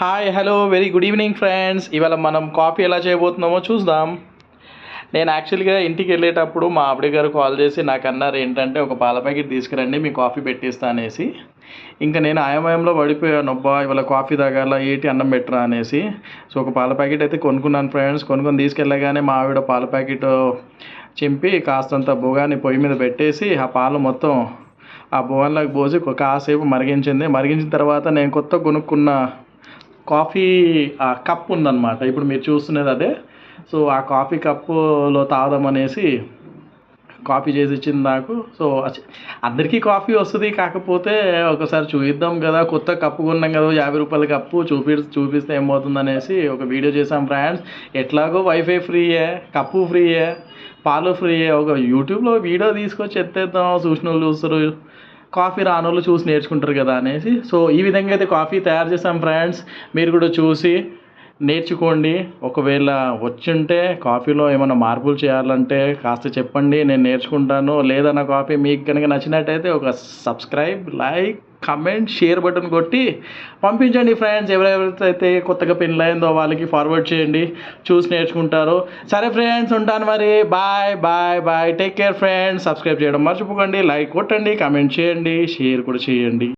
Hi hello very good evening friends ఇవాళ మనం coffee ఎలా చేయబోతున్నామో చూద్దాం. నేను యాక్చువల్గా ఇంటికి వెళ్ళేటప్పుడు మా ఆవిడ గారు కాల్ చేసి నాకు అన్నారు ఏంటంటే ఒక పాల ప్యాకెట్ తీసుకురండి మీ కాఫీ పెట్టిస్తా అనేసి. ఇంకా నేను ఆయమయంలో పడిపోయాను అబ్బా ఇవాళ కాఫీ తాగాల ఏటి అన్నం పెట్టరా? అనేసి. సో ఒక పాల ప్యాకెట్ అయితే కొనుక్కున్నాను ఫ్రెండ్స్ కొనుక్కొని తీసుకెళ్ళగానే మా ఆవిడ పాల ప్యాకెట్ చింపి కాస్తంత బుగాని పొయ్యి మీద పెట్టేసి ఆ పాలు మొత్తం ఆ బుగాన్లోకి పోసి ఒక కాసేపు మరిగించింది. మరిగించిన తర్వాత నేను కొత్త కొనుక్కున్న కాఫీ కప్ ఉందన్నమాట. ఇప్పుడు మీరు చూస్తున్నది అదే. సో ఆ కాఫీ కప్పులో తాగదామనేసి కాఫీ చేసి ఇచ్చింది నాకు. సో అందరికీ కాఫీ వస్తుంది. కాకపోతే ఒకసారి చూపిద్దాం కదా. కొత్త కప్పు కొన్నాం కదా. యాభై రూపాయల కప్పు చూపి చూపిస్తే ఏమవుతుంది అనేసి ఒక వీడియో చేసాం ఫ్రెండ్స్. ఎట్లాగో వైఫై ఫ్రీయే కప్పు ఫ్రీయే పాలు ఫ్రీయే. ఒక యూట్యూబ్లో వీడియో తీసుకొచ్చి ఎత్తేద్దాం. చూసిన వాళ్ళు చూస్తారు. కాఫీ రానోళ్ళు చూసి నేర్చుకుంటారు కదా అనేసి. సో ఈ విధంగా అయితే కాఫీ తయారు చేసాం ఫ్రెండ్స్. మీరు కూడా చూసి నేర్చుకోండి. ఒకవేళ వచ్చుంటే కాఫీలో ఏమైనా మార్పులు చేయాలంటే కాస్త చెప్పండి. నేను నేర్చుకుంటాను. లేదా నా కాఫీ మీకు కనుక నచ్చినట్టయితే ఒక subscribe like comment share button కొట్టి పంపించండి ఫ్రెండ్స్. ఎవరెవరైతే కొత్తగా పెళ్ళయిందో వాళ్ళకి ఫార్వర్డ్ చేయండి. చూసి నేర్చుకుంటారు. సరే ఫ్రెండ్స్ ఉంటాను మరి. Bye bye bye. Take care friends. Subscribe చేయడం మర్చిపోకండి. లైక్ కొట్టండి కమెంట్ చేయండి షేర్ కూడా చేయండి.